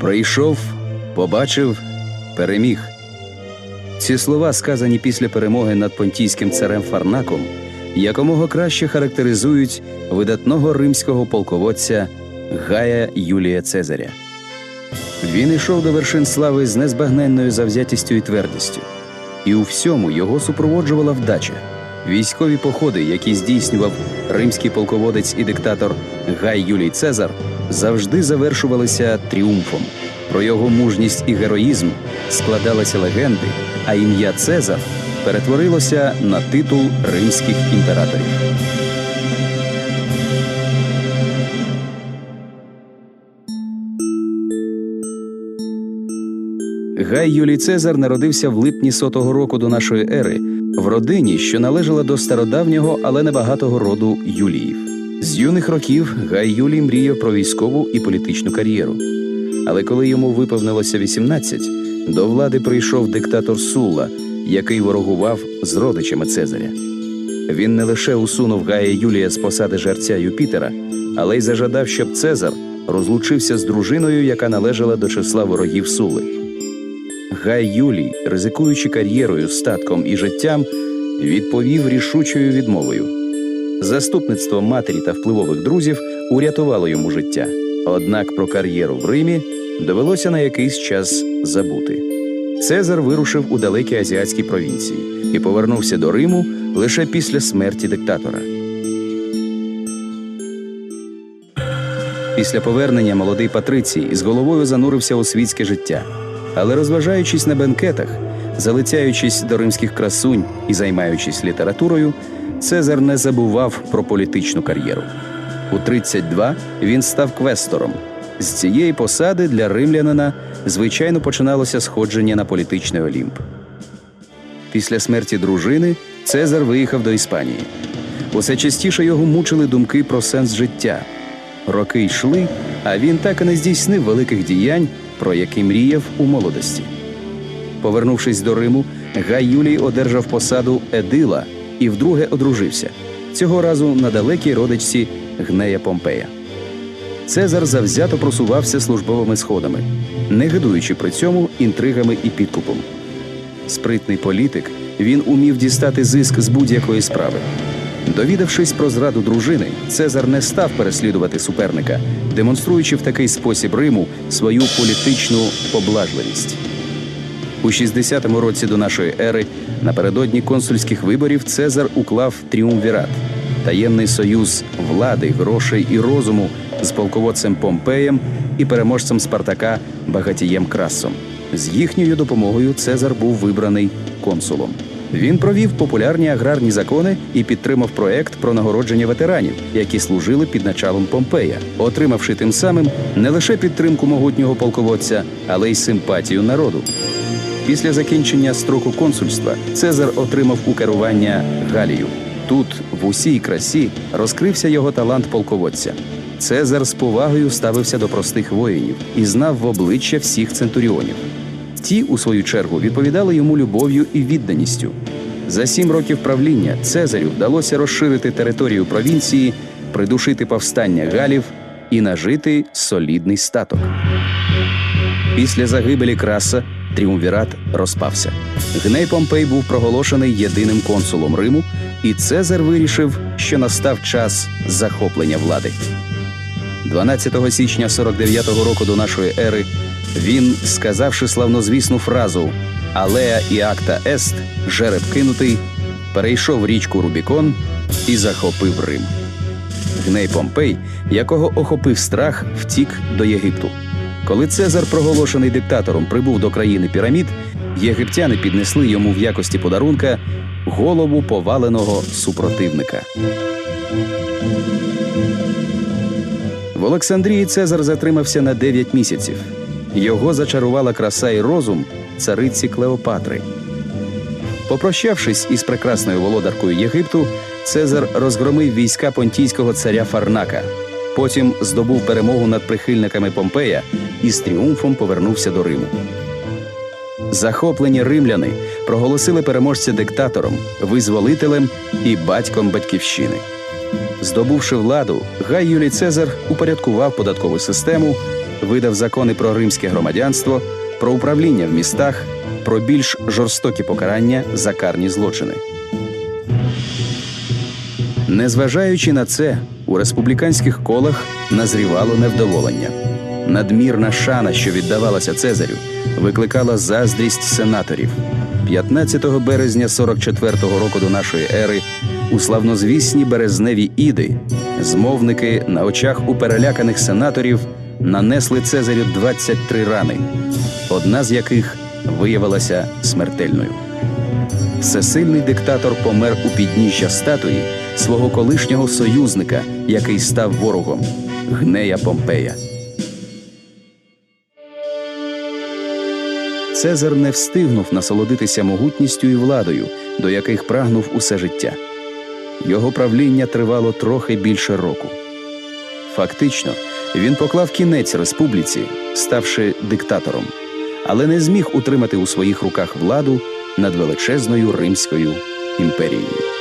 Прийшов, побачив, переміг. Ці слова, сказані після перемоги над понтійським царем Фарнаком, якомога краще характеризують видатного римського полководця Гая Юлія Цезаря. Він йшов до вершин слави з незбагненною завзятістю і твердістю, і у всьому його супроводжувала вдача. Військові походи, які здійснював римський полководець і диктатор Гай Юлій Цезар, завжди завершувалися тріумфом. Про його мужність і героїзм складалися легенди, а ім'я Цезар перетворилося на титул римських імператорів. Гай Юлій Цезар народився в липні сотого року до нашої ери в родині, що належала до стародавнього, але небагатого роду Юліїв. З юних років Гай Юлій мріяв про військову і політичну кар'єру. Але коли йому виповнилося 18, до влади прийшов диктатор Сула, який ворогував з родичами Цезаря. Він не лише усунув Гая Юлія з посади жерця Юпітера, але й зажадав, щоб Цезар розлучився з дружиною, яка належала до числа ворогів Сули. Гай Юлій, ризикуючи кар'єрою, статком і життям, відповів рішучою відмовою. Заступництво матері та впливових друзів урятувало йому життя. Однак про кар'єру в Римі довелося на якийсь час забути. Цезар вирушив у далекі азіатські провінції і повернувся до Риму лише після смерті диктатора. Після повернення молодий Патрицій із головою занурився у світське життя. Але розважаючись на бенкетах, залицяючись до римських красунь і займаючись літературою, Цезар не забував про політичну кар'єру. У 32 він став квестором. З цієї посади для римлянина звичайно починалося сходження на політичний олімп. Після смерті дружини Цезар виїхав до Іспанії. Усе частіше його мучили думки про сенс життя. Роки йшли, а він так і не здійснив великих діянь, про які мріяв у молодості. Повернувшись до Риму, Гай Юлій одержав посаду Едила і вдруге одружився. Цього разу на далекій родичці Гнея Помпея. Цезар завзято просувався службовими сходами, не гидуючи при цьому інтригами і підкупом. Спритний політик, він умів дістати зиск з будь-якої справи. Довідавшись про зраду дружини, Цезар не став переслідувати суперника, демонструючи в такий спосіб Риму свою політичну поблажливість. У 60-му році до нашої ери, напередодні консульських виборів, Цезар уклав тріумвірат таємний союз влади, грошей і розуму з полководцем Помпеєм і переможцем Спартака Багатієм Красом. З їхньою допомогою Цезар був вибраний консулом. Він провів популярні аграрні закони і підтримав проект про нагородження ветеранів, які служили під началом Помпея, отримавши тим самим не лише підтримку могутнього полководця, але й симпатію народу. Після закінчення строку консульства Цезар отримав у керування Галію. Тут, в усій красі, розкрився його талант полководця. Цезар з повагою ставився до простих воїнів і знав в обличчя всіх центуріонів. Ті, у свою чергу, відповідали йому любов'ю і відданістю. За сім років правління Цезарю вдалося розширити територію провінції, придушити повстання галів і нажити солідний статок. Після загибелі краса тріумвірат розпався. Гней Помпей був проголошений єдиним консулом Риму, і Цезар вирішив, що настав час захоплення влади. 12 січня 49-го року до нашої ери він, сказавши славнозвісну фразу Алеа і акта ест, жереб кинутий, перейшов річку Рубікон і захопив Рим. Гней Помпей, якого охопив страх, втік до Єгипту. Коли Цезар, проголошений диктатором, прибув до країни пірамід, єгиптяни піднесли йому в якості подарунка голову поваленого супротивника. В Олександрії Цезар затримався на 9 місяців. Його зачарувала краса і розум цариці Клеопатри. Попрощавшись із прекрасною володаркою Єгипту, Цезар розгромив війська понтійського царя Фарнака. Потім здобув перемогу над прихильниками Помпея і з тріумфом повернувся до Риму. Захоплені римляни проголосили переможця диктатором, визволителем і батьком батьківщини. Здобувши владу, Гай Юлій Цезар упорядкував податкову систему видав закони про римське громадянство, про управління в містах, про більш жорстокі покарання за карні злочини. Незважаючи на це, у республіканських колах назрівало невдоволення. Надмірна шана, що віддавалася Цезарю, викликала заздрість сенаторів. 15 березня 44-го року до нашої ери у славнозвісні березневі іди змовники на очах у переляканих сенаторів нанесли Цезарю 23 рани, одна з яких виявилася смертельною. Всесильний диктатор помер у підніжжя статуї свого колишнього союзника, який став ворогом Гнея Помпея. Цезар не встигнув насолодитися могутністю і владою, до яких прагнув усе життя. Його правління тривало трохи більше року. Фактично, він поклав кінець республіці, ставши диктатором, але не зміг утримати у своїх руках владу над величезною Римською імперією.